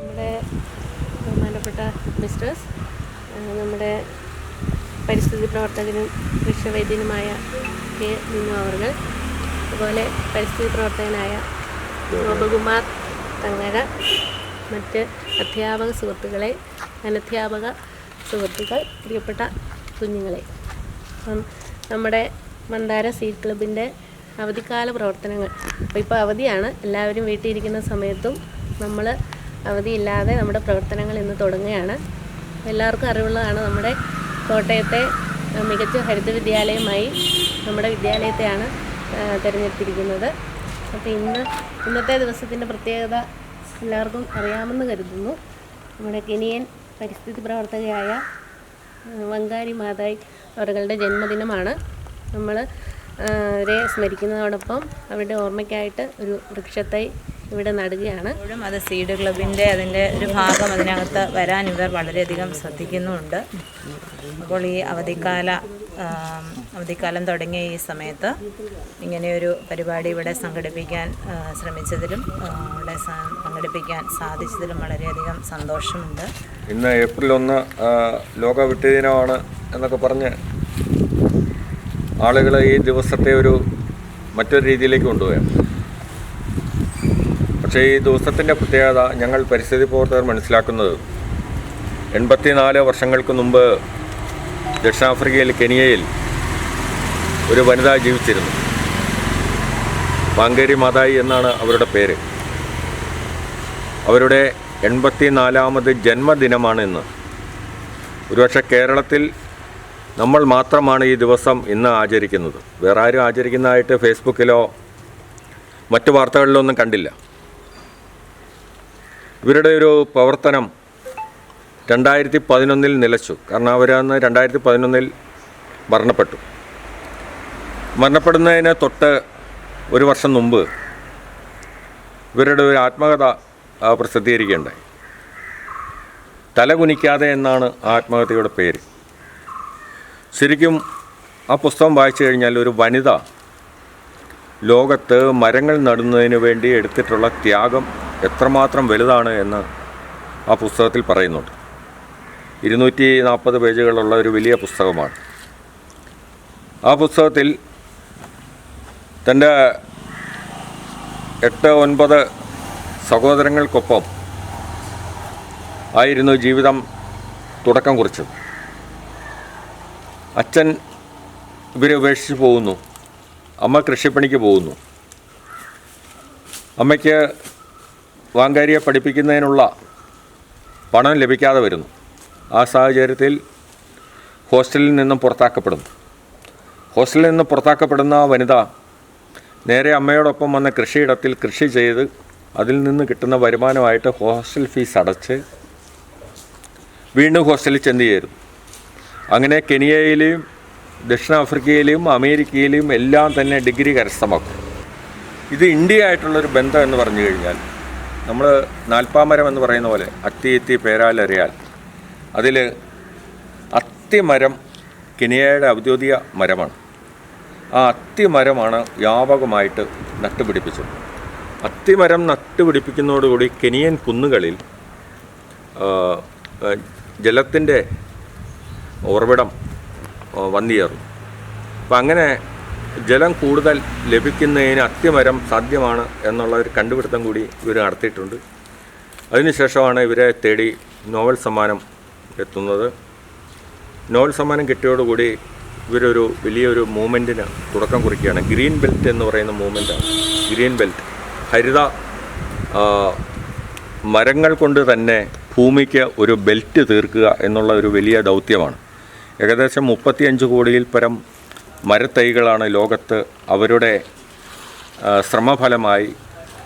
നമ്മുടെ ബഹുമാനപ്പെട്ട മിസ്റ്റേഴ്സ് നമ്മുടെ പരിസ്ഥിതി പ്രവർത്തകനും വൃക്ഷവൈദ്യനുമായ കെ നിന്നു അവർകൾ അതുപോലെ പരിസ്ഥിതി പ്രവർത്തകനായ ഗോപകുമാർ തങ്ങര മറ്റ് അധ്യാപക സുഹൃത്തുക്കളെ അനധ്യാപക സുഹൃത്തുക്കൾ പ്രിയപ്പെട്ട കുഞ്ഞുങ്ങളെ. അപ്പം നമ്മുടെ മന്ദാര സീ ക്ലബിന്റെ അവധിക്കാല പ്രവർത്തനങ്ങൾ. അപ്പോൾ ഇപ്പോൾ അവധിയാണ്. എല്ലാവരും വീട്ടിൽ ഇരിക്കുന്ന സമയത്തും നമ്മൾ അവധിയില്ലാതെ നമ്മുടെ പ്രവർത്തനങ്ങൾ ഇന്ന് തുടങ്ങുകയാണ്. എല്ലാവർക്കും അറിവുള്ളതാണ് നമ്മുടെ കോട്ടയത്തെ മികച്ച ഹരിത വിദ്യാലയമായി നമ്മുടെ വിദ്യാലയത്തെയാണ് തിരഞ്ഞെടുത്തിരിക്കുന്നത്. അപ്പോൾ ഇന്ന് ഇന്നത്തെ ദിവസത്തിന്റെ പ്രത്യേകത എല്ലാവർക്കും അറിയാമെന്ന് കരുതുന്നു. നമ്മുടെ കെനിയൻ പരിസ്ഥിതി പ്രവർത്തകയായ വങ്കാരി മാതായി അവരുടെ ജന്മദിനമാണ്. നമ്മൾ അവരെ സ്മരിക്കുന്നതോടൊപ്പം അവരുടെ ഓർമ്മയ്ക്കായിട്ട് ഒരു വൃക്ഷത്തൈ ഇവിടെ നടുകയാണ്. ഇപ്പോഴും അത് സീഡ് ക്ലബിന്റെ അതിന്റെ ഒരു ഭാഗം അതിനകത്ത് വരാൻ ഇവർ വളരെയധികം ശ്രദ്ധിക്കുന്നുമുണ്ട് അപ്പോൾ ഈ അവധിക്കാല അവധിക്കാലം തുടങ്ങിയ ഈ സമയത്ത് ഇങ്ങനെയൊരു പരിപാടി ഇവിടെ സംഘടിപ്പിക്കാൻ ശ്രമിച്ചതിലും ഇവിടെ സംഘടിപ്പിക്കാൻ പങ്കെടുപ്പിക്കാൻ സാധിച്ചതിലും വളരെയധികം സന്തോഷമുണ്ട്. ഇന്ന് ഏപ്രിൽ ഒന്ന് ലോക വിട്ടുദിനമാണ് എന്നൊക്കെ പറഞ്ഞ് ആളുകളെ ഈ ദിവസത്തെ ഒരു മറ്റൊരു രീതിയിലേക്ക് കൊണ്ടുപോയാണ് പക്ഷേ ഈ ദിവസത്തിന്റെ പ്രത്യേകത ഞങ്ങൾ പരിസ്ഥിതി പ്രവർത്തകർ മനസ്സിലാക്കുന്നത്. എൺപത്തിനാല് വർഷങ്ങൾക്ക് മുമ്പ് ദക്ഷിണാഫ്രിക്കയിൽ കെനിയയിൽ ഒരു വനിത ജീവിച്ചിരുന്നു. വാങ്കേരി മാതായി എന്നാണ് അവരുടെ പേര്. അവരുടെ എൺപത്തിനാലാമത് ജന്മദിനമാണ് ഇന്ന്. ഒരുപക്ഷെ കേരളത്തിൽ നമ്മൾ മാത്രമാണ് ഈ ദിവസം ഇന്ന് ആചരിക്കുന്നത്. വേറെ ആരും ആചരിക്കുന്നതായിട്ട് ഫേസ്ബുക്കിലോ മറ്റു വാർത്തകളിലോ ഒന്നും കണ്ടില്ല. ഇവരുടെ ഒരു പ്രവർത്തനം രണ്ടായിരത്തി പതിനൊന്നിൽ നിലച്ചു. കാരണം അവരന്ന് രണ്ടായിരത്തി പതിനൊന്നിൽ മരണപ്പെട്ടു. മരണപ്പെടുന്നതിന് തൊട്ട് ഒരു വർഷം മുമ്പ് ഇവരുടെ ഒരു ആത്മകഥ പ്രസിദ്ധീകരിക്കുകയുണ്ടായി. തലകുനിക്കാതെ എന്നാണ് ആത്മകഥയുടെ പേര്. ശരിക്കും ആ പുസ്തകം വായിച്ചു കഴിഞ്ഞാൽ ഒരു വനിത ലോകത്ത് മരങ്ങൾ നടുന്നതിന് വേണ്ടി എടുത്തിട്ടുള്ള ത്യാഗം എത്രമാത്രം വലുതാണ് എന്ന് ആ പുസ്തകത്തിൽ പറയുന്നുണ്ട്. ഇരുന്നൂറ്റി നാൽപ്പത് പേജുകളുള്ള ഒരു വലിയ പുസ്തകമാണ്. ആ പുസ്തകത്തിൽ തന്റെ എട്ട് ഒൻപത് സഹോദരങ്ങൾക്കൊപ്പം ആയിരുന്നു ജീവിതം തുടക്കം കുറിച്ചത്. അച്ഛൻ ഇവരെ ഉപേക്ഷിച്ച് പോകുന്നു. അമ്മ കൃഷിപ്പണിക്ക് പോകുന്നു. അമ്മയ്ക്ക് വാങ്കാരിയെ പഠിപ്പിക്കുന്നതിനുള്ള പണം ലഭിക്കാതെ വരുന്നു. ആ സാഹചര്യത്തിൽ ഹോസ്റ്റലിൽ നിന്നും പുറത്താക്കപ്പെടുന്നു. ഹോസ്റ്റലിൽ നിന്ന് പുറത്താക്കപ്പെടുന്ന വനിത നേരെ അമ്മയോടൊപ്പം വന്ന കൃഷിയിടത്തിൽ കൃഷി ചെയ്ത് അതിൽ നിന്ന് കിട്ടുന്ന വരുമാനമായിട്ട് ഹോസ്റ്റൽ ഫീസ് അടച്ച് വീണ്ടും ഹോസ്റ്റലിൽ ചെന്ന് ചേരും. അങ്ങനെ കെനിയയിലെയും ദക്ഷിണാഫ്രിക്കയിലെയും അമേരിക്കയിലെയും എല്ലാം തന്നെ ഡിഗ്രി കരസ്ഥമാക്കും. ഇത് ഇന്ത്യ ആയിട്ടുള്ളൊരു ബന്ധം എന്ന് പറഞ്ഞു കഴിഞ്ഞാൽ നമ്മൾ നാൽപ്പാമരം എന്ന് പറയുന്ന പോലെ അത്തി എത്തി പേരാലറിയാൽ അതിൽ അത്തിമരം കെനിയയുടെ ഔദ്യോഗിക മരമാണ്. ആ അത്തിമരമാണ് വ്യാപകമായിട്ട് നട്ടുപിടിപ്പിച്ചത്. അത്തിമരം നട്ടുപിടിപ്പിക്കുന്നതോടുകൂടി കെനിയൻ കുന്നുകളിൽ ജലത്തിന്റെ ഉറവിടം വന്നു ചേർന്നു അപ്പം അങ്ങനെ ജലം കൂടുതൽ ലഭിക്കുന്നതിന് അത്യമരം സാധ്യമാണ് എന്നുള്ള ഒരു കണ്ടുപിടുത്തം കൂടി ഇവർ നടത്തിയിട്ടുണ്ട്. അതിനുശേഷമാണ് ഇവരെ തേടി നോവൽ സമ്മാനം എത്തുന്നത്. നോവൽ സമ്മാനം കിട്ടിയോടുകൂടി ഇവരൊരു വലിയൊരു മൂവ്മെന്റിന് തുടക്കം കുറിക്കുകയാണ്. ഗ്രീൻ ബെൽറ്റ് എന്ന് പറയുന്ന മൂവ്മെന്റാണ് ഗ്രീൻ ബെൽറ്റ്. ഹരിത മരങ്ങൾ കൊണ്ട് തന്നെ ഭൂമിക്ക് ഒരു ബെൽറ്റ് തീർക്കുക എന്നുള്ള ഒരു വലിയ ദൗത്യമാണ്. ഏകദേശം മുപ്പത്തിയഞ്ച് കോടിയിൽ പരം മരത്തൈകളാണ് ലോകത്ത് അവരുടെ ശ്രമഫലമായി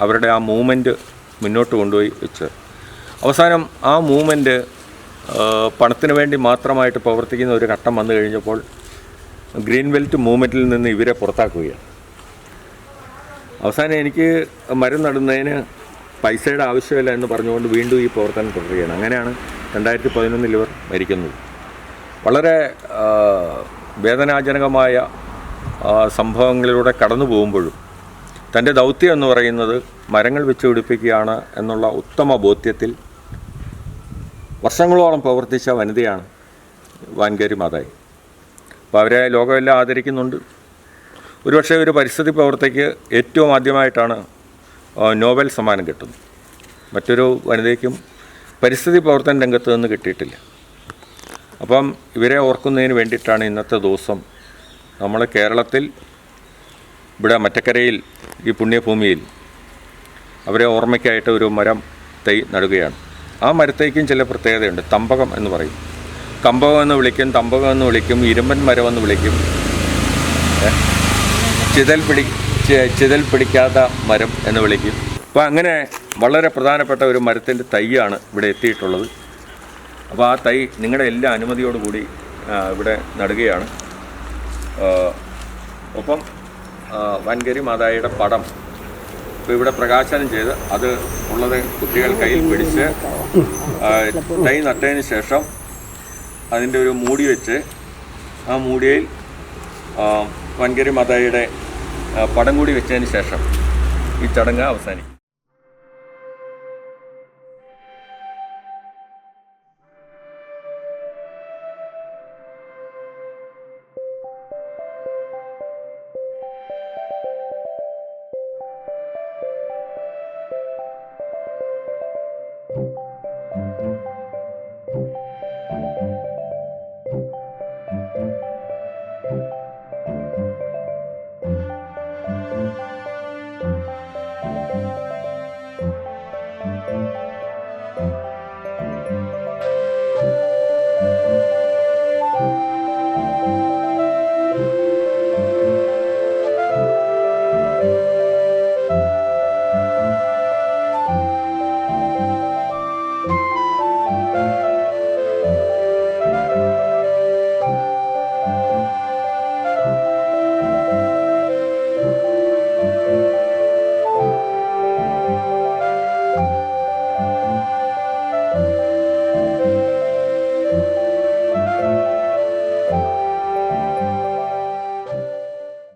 അവരുടെ ആ മൂവ്മെന്റ് മുന്നോട്ട് കൊണ്ടുപോയി വെച്ചത് അവസാനം ആ മൂവ്മെന്റ് പണത്തിന് വേണ്ടി മാത്രമായിട്ട് പ്രവർത്തിക്കുന്ന ഒരു ഘട്ടം വന്നു കഴിഞ്ഞപ്പോൾ ഗ്രീൻ ബെൽറ്റ് മൂവ്മെന്റിൽ നിന്ന് ഇവരെ പുറത്താക്കുകയാണ്. അവസാനം എനിക്ക് മരം നടുന്നതിന് പൈസയുടെ ആവശ്യമില്ല എന്ന് പറഞ്ഞുകൊണ്ട് വീണ്ടും ഈ പ്രവർത്തനം തുടരുകയാണ്. അങ്ങനെയാണ് രണ്ടായിരത്തി പതിനൊന്നിൽ ഇവർ മരിക്കുന്നത്. വളരെ വേദനാജനകമായ സംഭവങ്ങളിലൂടെ കടന്നു പോകുമ്പോഴും തന്റെ ദൗത്യം എന്ന് പറയുന്നത് മരങ്ങൾ വെച്ച് പിടിപ്പിക്കുകയാണ് എന്നുള്ള ഉത്തമ ബോധ്യത്തിൽ വർഷങ്ങളോളം പ്രവർത്തിച്ച വനിതയാണ് വാൻകരി മാതായി. അപ്പോൾ അവരെ ലോകമെല്ലാം ആദരിക്കുന്നുണ്ട്. ഒരുപക്ഷെ ഒരു പരിസ്ഥിതി പ്രവർത്തിക്ക് ഏറ്റവും ആദ്യമായിട്ടാണ് നോബൽ സമ്മാനം കിട്ടുന്നത്. മറ്റൊരു വനിതയ്ക്കും പരിസ്ഥിതി പ്രവർത്തന രംഗത്ത് നിന്ന് കിട്ടിയിട്ടില്ല. അപ്പം ഇവരെ ഓർക്കുന്നതിന് വേണ്ടിയിട്ടാണ് ഇന്നത്തെ ദിവസം നമ്മൾ കേരളത്തിൽ ഇവിടെ മറ്റക്കരയിൽ ഈ പുണ്യഭൂമിയിൽ അവരെ ഓർമ്മയ്ക്കായിട്ട് ഒരു മരം തൈ നടുകയാണ്. ആ മരത്തേക്കും ചില പ്രത്യേകതയുണ്ട്. തമ്പകം എന്ന് പറയും. കമ്പകം എന്ന് വിളിക്കും തമ്പകം എന്ന് വിളിക്കും ഇരുമ്പൻ മരം എന്ന് വിളിക്കും. ചിതൽ പിടി ചിതൽ പിടിക്കാത്ത മരം എന്ന് വിളിക്കും. അപ്പോൾ അങ്ങനെ വളരെ പ്രധാനപ്പെട്ട ഒരു മരത്തിന്റെ തൈയാണ് ഇവിടെ എത്തിയിട്ടുള്ളത്. അപ്പോൾ ആ തൈ നിങ്ങളുടെ എല്ലാ അനുമതിയോടുകൂടി ഇവിടെ നടുകയാണ്. ഒപ്പം വൻകരി മാതായിയുടെ പടം ഇപ്പോൾ ഇവിടെ പ്രകാശനം ചെയ്ത് അത് ഉള്ളത് കുട്ടികൾ കയ്യിൽ പിടിച്ച് തൈ നട്ടതിന് ശേഷം അതിന്റെ ഒരു മൂടി വെച്ച് ആ മൂടിയിൽ വൻകരി മാതായിയുടെ പടം കൂടി വെച്ചതിന് ശേഷം ഈ ചടങ്ങ് അവസാനിക്കും.